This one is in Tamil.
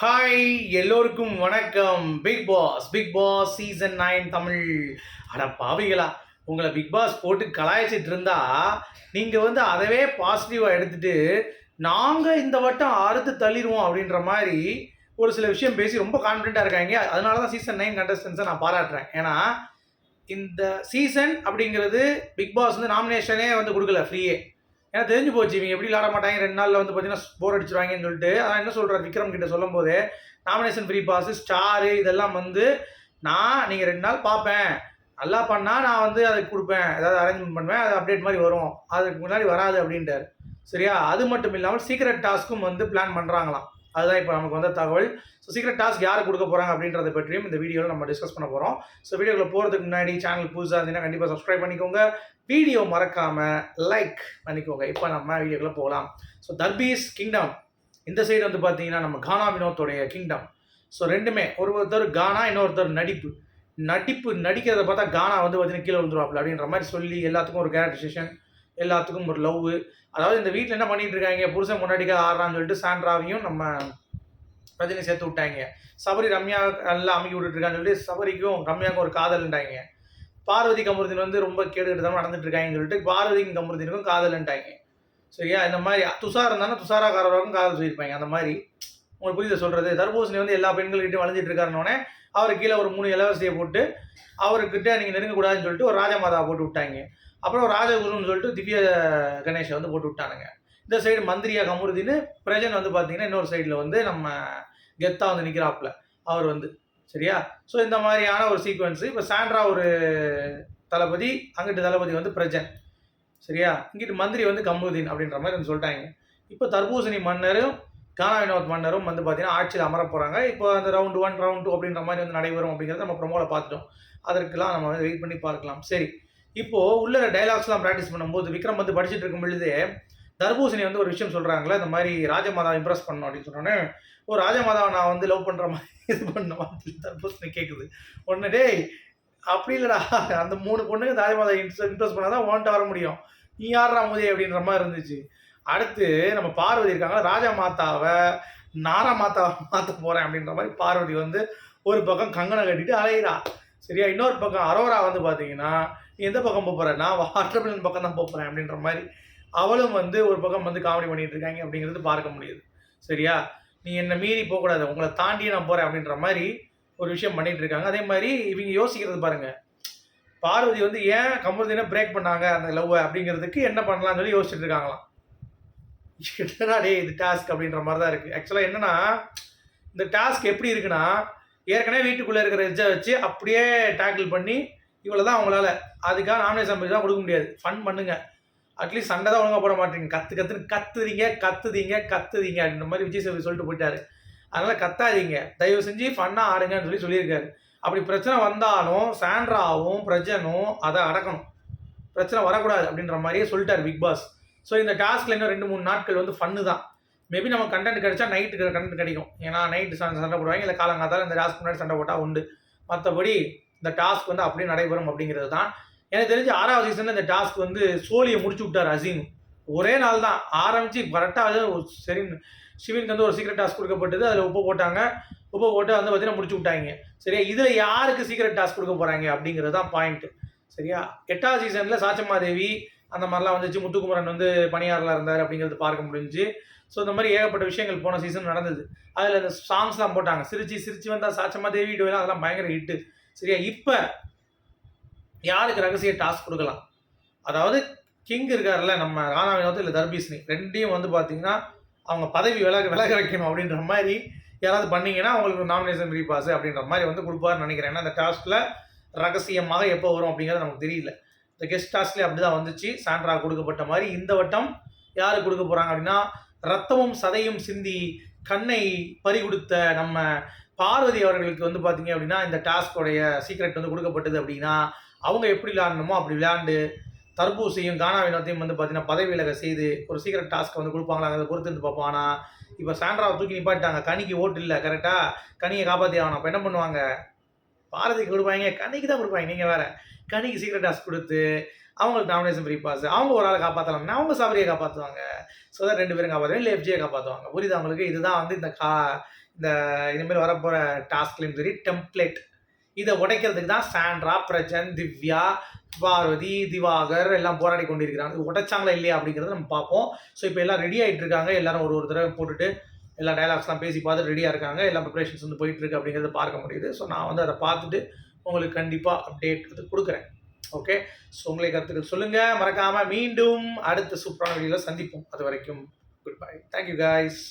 ஹாய் எல்லோருக்கும் வணக்கம். Big boss big boss season nine Tamil. அட பாவிகளா உங்களை பிக் பாஸ் போட்டு கலாய்ச்சிட்டு இருந்தா நீங்கள் வந்து அதவே பாசிட்டிவாக எடுத்துட்டு நாங்கள் இந்த வட்டம் அறுத்து தள்ளிடுவோம் அப்படின்ற மாதிரி ஒரு சில விஷயம் பேசி ரொம்ப கான்ஃபிடென்ட்டாக இருக்காங்க. அதனால தான் சீசன் நைன் கண்டஸ்டன்ஸை நான் பாராட்டுறேன். ஏன்னா இந்த சீசன் அப்படிங்கிறது பிக் பாஸ் வந்து நாமினேஷனே வந்து கொடுக்கல ஃப்ரீயே ஏன்னா தெரிஞ்சு போச்சு இவங்க எப்படி விளாட மாட்டாங்க ரெண்டு நாளில் வந்து பார்த்தீங்கன்னா போர் அடிச்சிருவாங்கன்னு சொல்லிட்டு. அதான் என்ன சொல்கிறார் விக்ரம் கிட்ட சொல்லும் போது நாமினேஷன் ஃப்ரீ பாஸ் ஸ்டாரு இதெல்லாம் வந்து நான் நீங்கள் ரெண்டு நாள் பார்ப்பேன். நல்லா பண்ணால் நான் வந்து அதுக்கு கொடுப்பேன். ஏதாவது அரேஞ்ச்மெண்ட் பண்ணுவேன் அது அப்டேட் மாதிரி வரும். அதுக்கு முன்னாடி வராது அப்படின்ட்டார். சரியா? அது மட்டும் இல்லாமல் சீக்ரெட் டாஸ்க்கும் வந்து பிளான் பண்ணுறாங்களாம் அதுதான் இப்போ நமக்கு வந்த தகவல். ஸோ சீக்ரெட் டாஸ்க் யார் கொடுக்க போகிறாங்க அப்படின்றத பற்றியும் இந்த வீடியோவில் நம்ம டிஸ்கஸ் பண்ண போகிறோம் ஸோ வீடியோவில் போகிறதுக்கு முன்னாடி சேனல் புதுசாக இருந்தீங்கன்னா கண்டிப்பாக சப்ஸ்கிரைப் பண்ணிக்கோங்க. வீடியோ மறக்காமல் லைக் பண்ணிக்கோங்க. இப்போ நம்ம வீடியோக்குள்ளே போகலாம். ஸோ தர்பீஸ் கிங்டம் இந்த சைடு வந்து பார்த்தீங்கன்னா நம்ம கானா வினோத்தோடைய கிங்டம் ஸோ ரெண்டுமே. ஒரு ஒருத்தர் கானா இன்னொருத்தர் நடிப்பு. நடிப்பு நடிக்கிறத பார்த்தா கானா வந்து பார்த்தீங்கன்னா கீழே விழுந்துருவாப்ல அப்படின்ற மாதிரி சொல்லி எல்லாத்துக்கும் ஒரு கேரக்டரைசேஷன் எல்லாத்துக்கும் ஒரு லவ். அதாவது இந்த வீட்டில் என்ன பண்ணிட்டு இருக்காங்க? புருஷன் முன்னாடிக்காக ஆடுறான்னு சொல்லிட்டு சாண்ட்ராவையும் நம்ம ரஜினி சேர்த்து விட்டாங்க. சபரி ரம்யா எல்லாம் அமைக்கி விட்டுட்ருக்கான்னு சொல்லிட்டு சபரிக்கும் ரம்யாவுக்கும் ஒரு காதல்ன்றாங்க பார்வதி கமருதின் வந்து ரொம்ப கேடுகிட்டு தான் நடந்துட்டு இருக்காங்கன்னு சொல்லிட்டு பார்வதிக்கும் கமருதினுக்கும் காதல்ன்ட்டாங்க. சரியா? இந்த மாதிரி துஷார் இருந்தாலும் துஷாராக்காரருக்கும் காதல் சொல்லியிருப்பாங்க. அந்த மாதிரி. உங்களுக்கு புரியுது சொல்கிறது தர்பூசணி வந்து எல்லா பெண்கள்கிட்டையும் வளைஞ்சிட்டு இருக்காருனோடனே அவர் கீழே ஒரு மூணு இலவசியை போட்டு அவர்கிட்ட நீங்கள் நெருங்கக்கூடாதுன்னு சொல்லிட்டு ஒரு ராஜமாதா போட்டு விட்டாங்க. அப்புறம் ராஜகுருன்னு சொல்லிட்டு திவ்ய கணேஷை வந்து போட்டு விட்டானுங்க. இந்த சைடு மந்திரியா கமுருதின்னு பிரஜன் வந்து பார்த்தீங்கன்னா இன்னொரு சைடில் வந்து நம்ம கெத்தா வந்து நிற்கிறாப்புல அவர் வந்து. சரியா? ஸோ இந்த மாதிரியான ஒரு சீக்வன்ஸ் இப்போ சாண்ட்ரா ஒரு தளபதி அங்கிட்டு தளபதி வந்து பிரஜன். சரியா? இங்கிட்டு மந்திரி வந்து கமருதீன் அப்படின்ற மாதிரி வந்து சொல்லிட்டாங்க. இப்போ தர்பூசணி மன்னரும் கானா வினோத் மன்னரும் வந்து பார்த்தீங்கன்னா ஆட்சியில் அமர போகிறாங்க இப்போ அந்த ரவுண்டு ஒன் ரவுண்ட் டூ அப்படின்ற மாதிரி வந்து நடைபெறும் அப்படிங்கிறத நம்ம ப்ரொமோவில் பார்த்துட்டோம். அதற்கெல்லாம் நம்ம வந்து வெயிட் பண்ணி பார்க்கலாம். சரி. இப்போது உள்ள டைலாக்ஸ்லாம் ப்ராக்டிஸ் பண்ணும்போது விக்ரம் வந்து படிச்சுட்டு இருக்கும் பொழுது தர்பூசணி வந்து ஒரு விஷயம் சொல்கிறாங்களே இந்த மாதிரி ராஜமாதா இம்ப்ரெஸ் பண்ணணும் அப்படின்னு சொன்னோன்னே ஓ ராஜமாதாவை நான் வந்து லவ் பண்ணுற மாதிரி இது பண்ண மாதிரி தர்பூசணி கேட்குது ஒன்று டேய் அப்படி இல்லைடா. அந்த மூணு பொண்ணுங்க ராஜமாதா இம்ப்ரெஸ் பண்ணால் தான் ஓன்ட்டு வர முடியும். நீ யாரா முதே? அப்படின்ற மாதிரி இருந்துச்சு. அடுத்து நம்ம பார்வதி இருக்காங்க. ராஜா மாதாவை நாரா மாதாவை மாற்ற போகிறேன் அப்படின்ற மாதிரி பார்வதி வந்து ஒரு பக்கம் கங்கணம் கட்டிட்டு அலையிறா. சரியா? இன்னொரு பக்கம் அரோரா வந்து பார்த்தீங்கன்னா நீ எந்த பக்கம் போக போகிற நான் வாட்டர்மெலன் பக்கம் தான் போகிறேன் அப்படின்ற மாதிரி அவளும் வந்து ஒரு பக்கம் வந்து காமெடி பண்ணிட்டு இருக்காங்க அப்படிங்கிறது பார்க்க முடியுது. சரியா? நீ என்னை மீறி போகக்கூடாது. உங்களை தாண்டி நான் போகிறேன் அப்படின்ற மாதிரி ஒரு விஷயம் பண்ணிட்டு இருக்காங்க. அதே மாதிரி இவங்க யோசிக்கிறது பாருங்கள் பார்வதி வந்து ஏன் கமருதீனை பிரேக் பண்ணாங்க அந்த லவ் அப்படிங்கிறதுக்கு என்ன பண்ணலாம்னு சொல்லி யோசிச்சுட்டு இருக்காங்களாம். என்னடா டே இது டாஸ்க் அப்படின்ற மாதிரி தான் இருக்குது ஆக்சுவலாக என்னென்னா இந்த டாஸ்க் எப்படி இருக்குன்னா ஏற்கனவே வீட்டுக்குள்ளே இருக்கிற எஜ்ஜை வச்சு அப்படியே டேக்கிள் பண்ணி இவ்வளோ தான் அவங்களால அதுக்காக நாமினேஷன் பற்றி தான் கொடுக்க முடியாது. ஃபன் பண்ணுங்க. அட்லீஸ்ட் சண்டை தான் ஒழுங்காக போட மாட்டீங்க. கற்று கற்றுன்னு கத்துறீங்க கத்துதீங்க கத்துதீங்க அப்படின்ற மாதிரி விஜய் சேவை சொல்லிட்டு போயிட்டாரு. அதனால் கத்தாதீங்க. தயவு செஞ்சு ஃபன்னாக ஆடுங்கன்னு சொல்லி சொல்லியிருக்காரு. அப்படி பிரச்சனை வந்தாலும் சாண்ட்ராவும் பிரஜனும் அதை அடக்கணும். பிரச்சனை வரக்கூடாது அப்படின்ற மாதிரியே சொல்லிட்டார் பிக் பாஸ். ஸோ இந்த டாஸ்கில் இன்னும் ரெண்டு மூணு நாட்கள் வந்து ஃபன்னு தான். மேபி நம்ம கண்டென்ட் கிடைச்சா நைட்டுக்கு கண்டென்ட் கிடைக்கும். ஏன்னா நைட்டு சண்டை சண்டை போடுவாங்க. இல்லை காலங்காத்தால் இந்த டாஸ்க் முன்னாடி சண்டை போட்டால் உண்டு. மற்றபடி இந்த டாஸ்க் வந்து அப்படியே நடைபெறும் அப்படிங்கிறது தான். எனக்கு தெரிஞ்சு ஆறாவது சீசனில் இந்த டாஸ்க் வந்து சோழியை முடிச்சு விட்டார் அசீம். ஒரே நாள் தான். ஆரம்பித்து கரெக்டாக சரி சிவினுக்கு வந்து ஒரு சீக்ரெட் டாஸ்க் கொடுக்கப்பட்டது. அதில் உப்பு போட்டாங்க. உப்பு போட்டு வந்து பார்த்தீங்கன்னா முடிச்சு விட்டாங்க. சரியா? இதில் யாருக்கு சீக்ரெட் டாஸ்க் கொடுக்க போகிறாங்க அப்படிங்கிறது தான் பாயிண்ட்டு சரியா? எட்டாவது சீசனில் சாச்சம்மாதேவி அந்த மாதிரிலாம் வந்துச்சு. முத்துக்குமரன் வந்து பணியாரில் இருந்தார் அப்படிங்கிறது பார்க்க முடிஞ்சு. ஸோ இந்த மாதிரி ஏகப்பட்ட விஷயங்கள் போன சீசன் நடந்தது. அதில் அந்த சாங்ஸ்லாம் போட்டாங்க. சிரிச்சு சிரிச்சு வந்தால் சாச்சமா தேவி டோலாம் அதெல்லாம் பயங்கர ஹிட்டு சரியா? இப்போ யாருக்கு ரகசிய டாஸ்க் கொடுக்கலாம்? அதாவது கிங் இருக்கார்ல நம்ம ராணா வினோத் இல்லை தர்பீஸ்னி ரெண்டையும் வந்து பார்த்தீங்கன்னா அவங்க பதவி விலக விலக வைக்கணும் அப்படின்ற மாதிரி யாராவது பண்ணீங்கன்னா அவங்களுக்கு நாமினேஷன் ரீபாஸ் அப்படின்ற மாதிரி வந்து கொடுப்பாருன்னு நினைக்கிறேன். ஏன்னா அந்த டாஸ்கில் ரகசியமாக எப்போ வரும் அப்படிங்கிறது நமக்கு தெரியல. இந்த கெஸ்ட் டாஸ்க்லேயே அப்படி தான் வந்துச்சு. சாண்ட்ரா கொடுக்கப்பட்ட மாதிரி இந்த வட்டம் யார் கொடுக்க போகிறாங்க அப்படின்னா ரத்தமும் சதையும் சிந்தி கண்ணை பறி கொடுத்த நம்ம பார்வதி அவர்களுக்கு வந்து பார்த்தீங்க அப்படின்னா இந்த டாஸ்கோடைய சீக்ரெட் வந்து கொடுக்கப்பட்டது அப்படின்னா அவங்க எப்படி விளையாடணுமோ அப்படி விளையாண்டு தர்பூசையும் கானா வினோத்தையும் வந்து பார்த்தீங்கன்னா பதவி விலக செய்து ஒரு சீக்ரெட் டாஸ்க்கை வந்து கொடுப்பாங்களா அதை பொறுத்து இருந்து பார்ப்போம். ஆனால் இப்போ சாண்ட்ராவை தூக்கி நிப்பாட்டாங்க கனிக்கு ஓட்டு இல்லை கரெக்டாக கனியை காப்பாற்றி ஆகணும். அப்போ என்ன பண்ணுவாங்க? பாரதிக்கு கொடுப்பாங்க கனிக்கு தான் கொடுப்பாங்க. நீங்கள் வேற கனிக்கு சீக்ரெட் டாஸ் கொடுத்து அவங்களுக்கு நாமினேஷன் ஃப்ரீ பாஸ் அவங்க ஒரு ஆளை காப்பாற்றலாம்னா அவங்க சபரியை காப்பாற்றுவாங்க ஸோ தான் ரெண்டு பேரும் காப்பாற்றுவாங்க இல்லை எஃப்ஜியை காப்பாற்றுவாங்க புரியுது அவங்களுக்கு இதுதான் வந்து இந்த கா இந்த இனிமேல் வரப்போகிற டாஸ்க்லையும் சரி டெம்ப்ளேட் இதை உடைக்கிறதுக்கு தான் சாண்ட்ரா பிரஜன் திவ்யா பார்வதி திவாகர் எல்லாம் போராடி கொண்டிருக்கிறாங்க. உடைச்சாங்களா இல்லையா அப்படிங்கிறத நம்ம பார்ப்போம். ஸோ இப்போ எல்லாம் ரெடி ஆகிட்டு இருக்காங்க. எல்லாரும் ஒரு ஒரு தடவை போட்டுட்டு எல்லா டைலாக்ஸ்லாம் பேசி பார்த்து ரெடியாக இருக்காங்க. எல்லா ப்ரிப்ரேஷன்ஸ் வந்து போயிட்டு இருக்கு அப்படிங்கிறத பார்க்க முடியுது. ஸோ நான் வந்து அதை பார்த்துட்டு உங்களுக்கு கண்டிப்பாக அப்டேட் வந்து கொடுக்குறேன். ஓகே ஸோ உங்களை கருத்துக்கள் சொல்லுங்கள் மறக்காமல் மீண்டும் அடுத்த சூப்பரான வீடியோவில் சந்திப்போம். அது வரைக்கும் குட் பை தேங்க்யூ காய்ஸ்